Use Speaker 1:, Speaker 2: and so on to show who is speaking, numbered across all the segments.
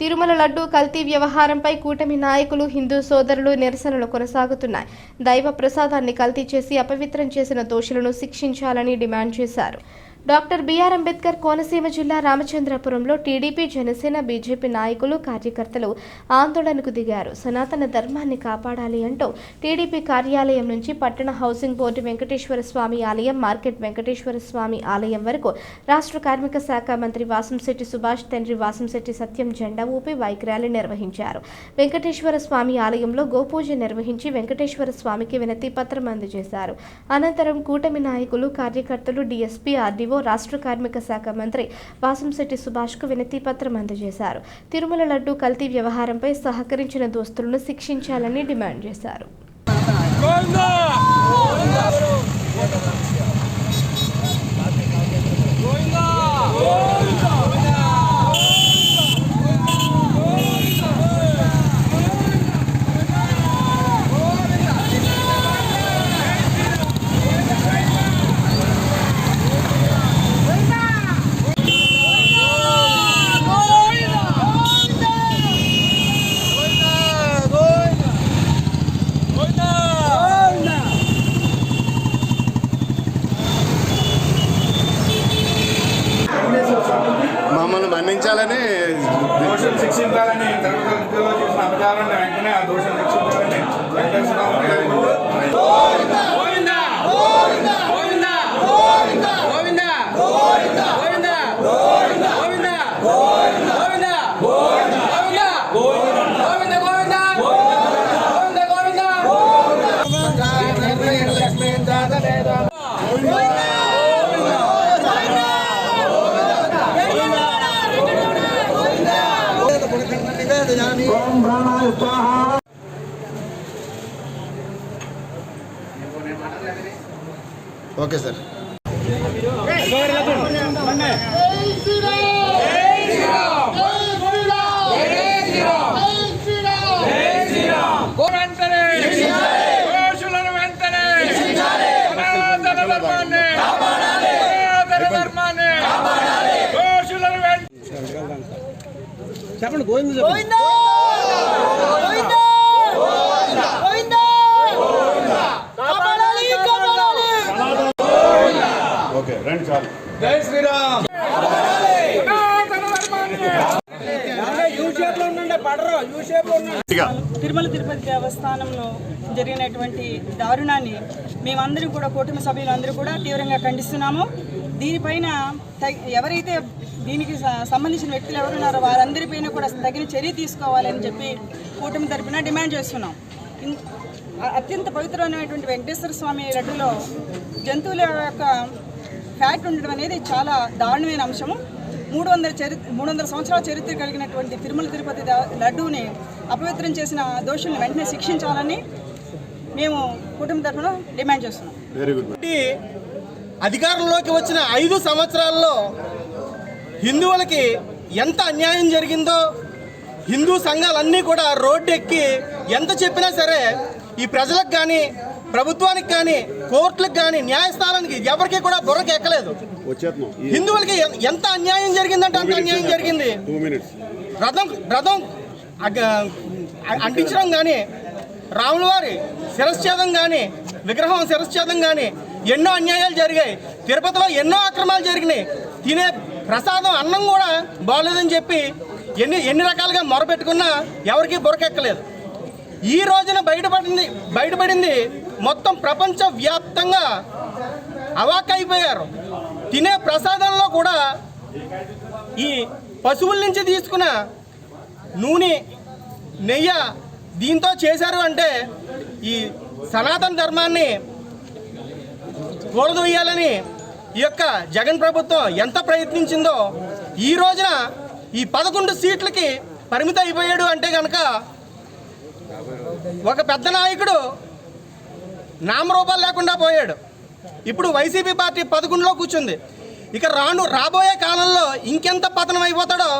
Speaker 1: తిరుమల లడ్డూ కల్తీ వ్యవహారంపై కూటమి నాయకులు హిందూ సోదరులు నిరసనలు కొనసాగుతున్నాయి. దైవ ప్రసాదాన్ని కల్తీ చేసి అపవిత్రం చేసిన దోషులను శిక్షించాలని డిమాండ్ చేశారు. డాక్టర్ బిఆర్ అంబేద్కర్ కోనసీమ జిల్లా రామచంద్రపురంలో టీడీపీ జనసేన బీజేపీ నాయకులు కార్యకర్తలు ఆందోళనకు దిగారు. సనాతన ధర్మాన్ని కాపాడాలి అంటూ టీడీపీ కార్యాలయం నుంచి పట్టణ హౌసింగ్ బోర్డు వెంకటేశ్వర స్వామి ఆలయం మార్కెట్ వెంకటేశ్వర స్వామి ఆలయం వరకు రాష్ట్ర కార్మిక శాఖ మంత్రి వాసంశెట్టి సుభాష్ తండ్రి వాసంశెట్టి సత్యం జెండా ఊపి బైక్ ర్యాలీ నిర్వహించారు. వెంకటేశ్వర స్వామి ఆలయంలో గోపూజ నిర్వహించి వెంకటేశ్వర స్వామికి వినతి పత్రం అందజేశారు. అనంతరం కూటమి నాయకులు కార్యకర్తలు డీఎస్పీ ఆర్డీఓ రాష్ట్ర కార్మిక శాఖ మంత్రి వాసంశెట్టి సుభాష్కు వినతి పత్రం అందజేశారు. తిరుమల లడ్డు కల్తీ వ్యవహారంపై సహకరించిన దోస్తులను శిక్షించాలని డిమాండ్ చేశారు.
Speaker 2: అపచారాన్ని తిరుపతి చేసిన అపచారాన్ని వెంటనే ఆ దోషం
Speaker 3: తెచ్చుకోవాలని
Speaker 4: ఓకే సార్.
Speaker 2: చెప్పండి గోవింద
Speaker 3: జై శ్రీరామ్.
Speaker 5: తిరుమల తిరుపతి దేవస్థానంలో జరిగినటువంటి దారుణాన్ని మేమందరం కూడా కుటుంబ సభ్యులందరూ కూడా తీవ్రంగా ఖండిస్తున్నాము. దీనిపైన ఎవరైతే దీనికి సంబంధించిన వ్యక్తులు ఎవరున్నారో వారందరిపైన కూడా తగిన చర్య తీసుకోవాలని చెప్పి కూటమి తరఫున డిమాండ్ చేస్తున్నాం. అత్యంత పవిత్రమైనటువంటి వెంకటేశ్వర స్వామి లడ్డులో జంతువుల యొక్క ఫ్యాట్ ఉండడం అనేది చాలా దారుణమైన అంశము. మూడు వందల చరిత్ర మూడు వందల సంవత్సరాల చరిత్ర కలిగినటువంటి తిరుమల తిరుపతి లడ్డూని అపవిత్రం చేసిన దోషుల్ని వెంటనే శిక్షించాలని మేము కుటుంబ తరఫున డిమాండ్ చేస్తున్నాం.
Speaker 6: అధికారంలోకి వచ్చిన ఐదు సంవత్సరాల్లో హిందువులకి ఎంత అన్యాయం జరిగిందో హిందూ సంఘాలన్నీ కూడా రోడ్డు ఎక్కి ఎంత చెప్పినా సరే ఈ ప్రజలకు కానీ ప్రభుత్వానికి కానీ కోర్టులకు కానీ న్యాయస్థానానికి ఎవరికి కూడా బుర్రకి ఎక్కలేదు. హిందువులకి ఎంత అన్యాయం జరిగిందంటే అంత అన్యాయం జరిగింది. రథం రథం అంటించడం కానీ రాముల వారి శిరశ్ఛేదం కానీ విగ్రహం శిరశ్ఛేదం కానీ ఎన్నో అన్యాయాలు జరిగాయి. తిరుపతిలో ఎన్నో అక్రమాలు జరిగినాయి. తినే ప్రసాదం అన్నం కూడా బాగోలేదని చెప్పి ఎన్ని ఎన్ని రకాలుగా మొరపెట్టుకున్నా ఎవరికీ బురకెక్కలేదు. ఈ రోజున బయటపడింది బయటపడింది మొత్తం ప్రపంచ వ్యాప్తంగా అవాకైపోయారు. తినే ప్రసాదంలో కూడా ఈ పశువుల నుంచి తీసుకున్న నూనె నెయ్య దీంతో చేశారు అంటే ఈ సనాతన ధర్మాన్ని కూలదొయ్యాలని ఈ యొక్క జగన్ ప్రభుత్వం ఎంత ప్రయత్నించిందో ఈ రోజున ఈ పదకొండు సీట్లకి పరిమితం అయిపోయాడు అంటే కనుక ఒక పెద్ద నాయకుడు నామరూపాలు లేకుండా పోయాడు. ఇప్పుడు వైసీపీ పార్టీ పదకొండులో కూర్చుంది. ఇక రాను రాబోయే కాలంలో ఇంకెంత పతనం అయిపోతాడో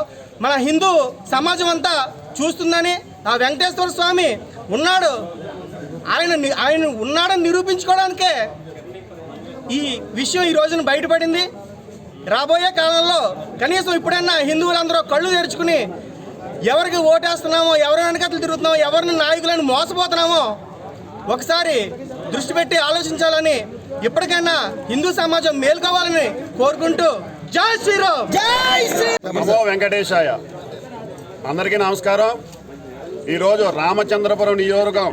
Speaker 6: మన హిందూ సమాజం అంతా చూస్తుందని ఆ వెంకటేశ్వర స్వామి ఉన్నాడు. ఆయన ఆయన ఉన్నాడని నిరూపించుకోవడానికే ఈ విషయం ఈ రోజున బయటపడింది. రాబోయే కాలంలో కనీసం ఇప్పుడైనా హిందువులందరూ కళ్ళు తెరుచుకుని ఎవరికి ఓటేస్తున్నామో ఎవరి వెనకట్లు తిరుగుతున్నామో ఎవరిని నాయకులను మోసపోతున్నామో ఒకసారి దృష్టి పెట్టి ఆలోచించాలని ఇప్పటికైనా హిందూ సమాజం మేల్కోవాలని కోరుకుంటూ జై శ్రీరామ్. జై
Speaker 4: వెంకటేశాయ. అందరికీ నమస్కారం. ఈరోజు రామచంద్రపురం నియోజకవర్గం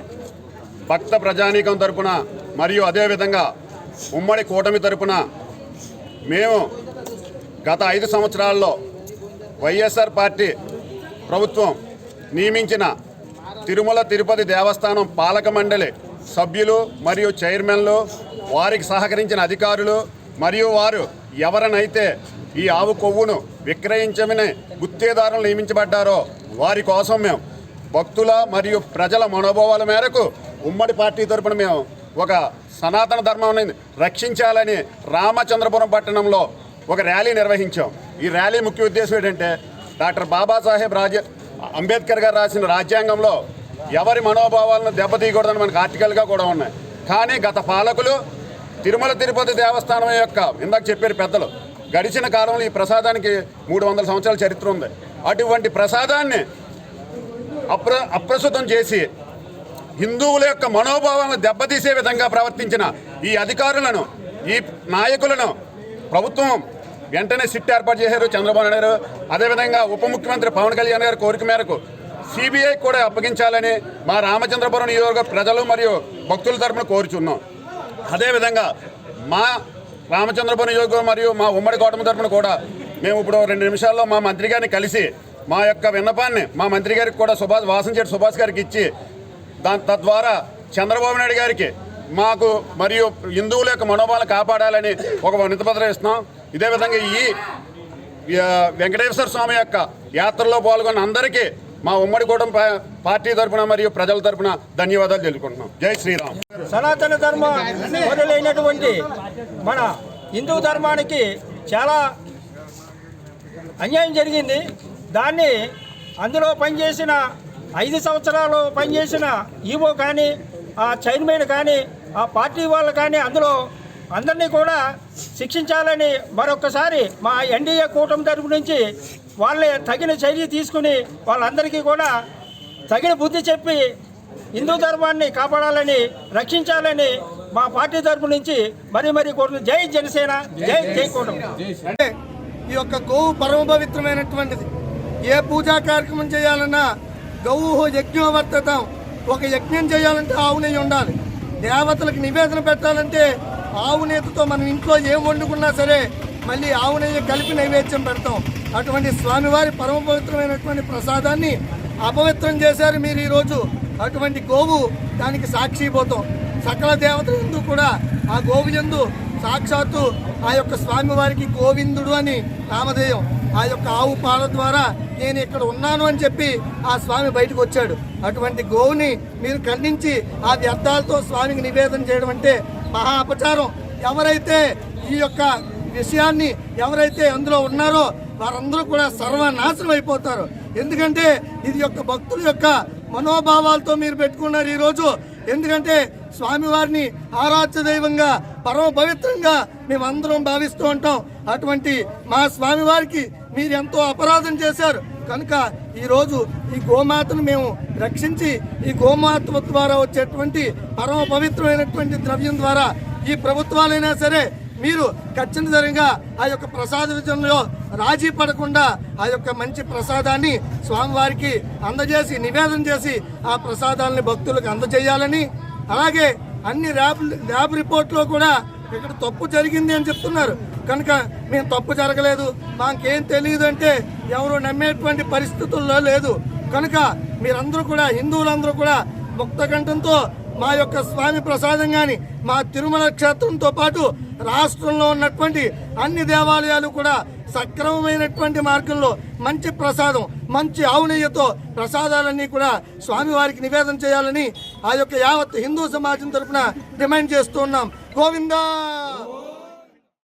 Speaker 4: భక్త ప్రజానీకం తరపున మరియు అదేవిధంగా ఉమ్మడి కూటమి తరపున మేము గత ఐదు సంవత్సరాల్లో వైఎస్ఆర్ పార్టీ ప్రభుత్వం నియమించిన తిరుమల తిరుపతి దేవస్థానం పాలక మండలి సభ్యులు మరియు చైర్మన్లు వారికి సహకరించిన అధికారులు మరియు వారు ఎవరనైతే ఈ ఆవు కొవ్వును విక్రయించమని గుత్తేదారులు నియమించబడ్డారో వారి కోసం మేము భక్తుల మరియు ప్రజల మనోభావాల మేరకు ఉమ్మడి పార్టీ తరపున మేము ఒక సనాతన ధర్మాన్ని రక్షించాలని రామచంద్రపురం పట్టణంలో ఒక ర్యాలీ నిర్వహించాం. ఈ ర్యాలీ ముఖ్య ఉద్దేశం ఏంటంటే డాక్టర్ బాబాసాహెబ్ రాజ అంబేద్కర్ గారు రాసిన రాజ్యాంగంలో ఎవరి మనోభావాలను దెబ్బతీయకూడదని మనకు ఆర్టికల్గా కూడా ఉన్నాయి. కానీ గత పాలకులు తిరుమల తిరుపతి దేవస్థానం యొక్క ఇందాక చెప్పారు పెద్దలు గడిచిన కాలంలో ఈ ప్రసాదానికి మూడు వందల సంవత్సరాల చరిత్ర ఉంది. అటువంటి ప్రసాదాన్ని అప్ర అప్రస్తుతం చేసి హిందువుల యొక్క మనోభావాలను దెబ్బతీసే విధంగా ప్రవర్తించిన ఈ అధికారులను ఈ నాయకులను ప్రభుత్వం వెంటనే సిట్ ఏర్పాటు చేశారు చంద్రబాబు నాయుడు గారు. అదేవిధంగా ఉప ముఖ్యమంత్రి పవన్ కళ్యాణ్ గారి కోరిక మేరకు సిబిఐ కూడా అప్పగించాలని మా రామచంద్రపురం నియోజక ప్రజలు మరియు భక్తుల తరపున కోరుచున్నాం. అదేవిధంగా మా రామచంద్రపురం నియోజకవర్గం మరియు మా ఉమ్మడి కోటమి తరపున కూడా మేము ఇప్పుడు రెండు నిమిషాల్లో మా మంత్రి గారిని కలిసి మా యొక్క విన్నపాన్ని మా మంత్రి గారికి కూడా సుభాష్ వాసంచేటి సుభాష్ గారికి ఇచ్చి దాని తద్వారా చంద్రబాబు నాయుడు గారికి మాకు మరియు హిందువుల యొక్క మనోభావాలు కాపాడాలని ఒక వినతిపత్రం ఇస్తున్నాం. ఇదే విధంగా ఈ వెంకటేశ్వర స్వామి యొక్క యాత్రలో పాల్గొన్న అందరికీ మా ఉమ్మడి గూడెం పార్టీ తరఫున మరియు ప్రజల తరపున ధన్యవాదాలు తెలుపుకుంటున్నాం. జై శ్రీరామ్.
Speaker 6: సనాతన ధర్మ మొదలైనటువంటి మన హిందూ ధర్మానికి చాలా అన్యాయం జరిగింది. దాన్ని అందులో పనిచేసిన ఐదు సంవత్సరాలు పనిచేసిన ఈవో కానీ ఆ చైర్మన్ కానీ ఆ పార్టీ వాళ్ళు కానీ అందులో అందరినీ కూడా శిక్షించాలని మరొకసారి మా ఎన్డీఏ కూటమి తరపు నుంచి వాళ్ళే తగిన చర్య తీసుకుని వాళ్ళందరికీ కూడా తగిన బుద్ధి చెప్పి హిందూ ధర్మాన్ని కాపాడాలని రక్షించాలని మా పార్టీ తరపు నుంచి మరీ మరీ కోరుతుంది జై జనసేన జై జై కూటమి.
Speaker 7: అంటే ఈ యొక్క గోవు పరమ పవిత్రమైనటువంటిది. ఏ పూజా కార్యక్రమం చేయాలన్నా గౌవు యజ్ఞోవర్తతం. ఒక యజ్ఞం చేయాలంటే ఆవు నెయ్యి ఉండాలి. దేవతలకు నివేదన పెట్టాలంటే ఆవు నేతితో మనం ఇంట్లో ఏం వండుకున్నా సరే మళ్ళీ ఆవు నెయ్యి కలిపి నైవేద్యం పెడతాం. అటువంటి స్వామివారి పరమ పవిత్రమైనటువంటి ప్రసాదాన్ని అపవిత్రం చేశారు మీరు ఈరోజు. అటువంటి గోవు దానికి సాక్షిపోతాం సకల దేవతల ఎందు కూడా ఆ గోవు ఎందు సాక్షాత్తు ఆ యొక్క స్వామివారికి గోవిందుడు అని నామధేయం. ఆ యొక్క ఆవు పాల ద్వారా నేను ఇక్కడ ఉన్నాను అని చెప్పి ఆ స్వామి బయటకు వచ్చాడు. అటువంటి గోవుని మీరు ఖండించి ఆ వ్యర్థాలతో స్వామికి నివేదన చేయడం అంటే మహా అపచారం. ఎవరైతే ఈ యొక్క విషయాన్ని ఎవరైతే అందులో ఉన్నారో వారందరూ కూడా సర్వనాశనం అయిపోతారు. ఎందుకంటే ఇది యొక్క భక్తుల యొక్క మనోభావాలతో మీరు పెట్టుకున్నారు ఈరోజు ఎందుకంటే స్వామివారిని ఆరాధ్య దైవంగా పరమ పవిత్రంగా మేమందరం భావిస్తూ ఉంటాం. అటువంటి మా స్వామివారికి మీరు ఎంతో అపరాధం చేశారు. కనుక ఈరోజు ఈ గోమాతను మేము రక్షించి ఈ గోమాత ద్వారా వచ్చేటువంటి పరమ పవిత్రమైనటువంటి ద్రవ్యం ద్వారా ఈ ప్రభుత్వాలైనా సరే మీరు ఖచ్చితంగా ఆ యొక్క ప్రసాద విజయంలో రాజీ పడకుండా ఆ యొక్క మంచి ప్రసాదాన్ని స్వామివారికి అందజేసి నివేదన చేసి ఆ ప్రసాదాలని భక్తులకు అందజేయాలని అలాగే అన్ని ల్యాబ్ ల్యాబ్ రిపోర్ట్లో కూడా ఇక్కడ తప్పు జరిగింది అని చెప్తున్నారు. కనుక మేము తప్పు జరగలేదు. మాకేం తెలియదు అంటే ఎవరు నమ్మేటువంటి పరిస్థితుల్లో లేదు. కనుక మీరందరూ కూడా హిందువులందరూ కూడా ముక్త కంఠంతో మా యొక్క స్వామి ప్రసాదం కానీ మా తిరుమల క్షేత్రంతో పాటు రాష్ట్రంలో ఉన్నటువంటి అన్ని దేవాలయాలు కూడా సక్రమమైనటువంటి మార్గంలో మంచి ప్రసాదం మంచి ఆవునయ్యతో ప్రసాదాలన్నీ కూడా స్వామివారికి నివేదన చేయాలని ఆ యొక్క యావత్ హిందూ సమాజం తరపున డిమాండ్ చేస్తున్నాం గోవిందా!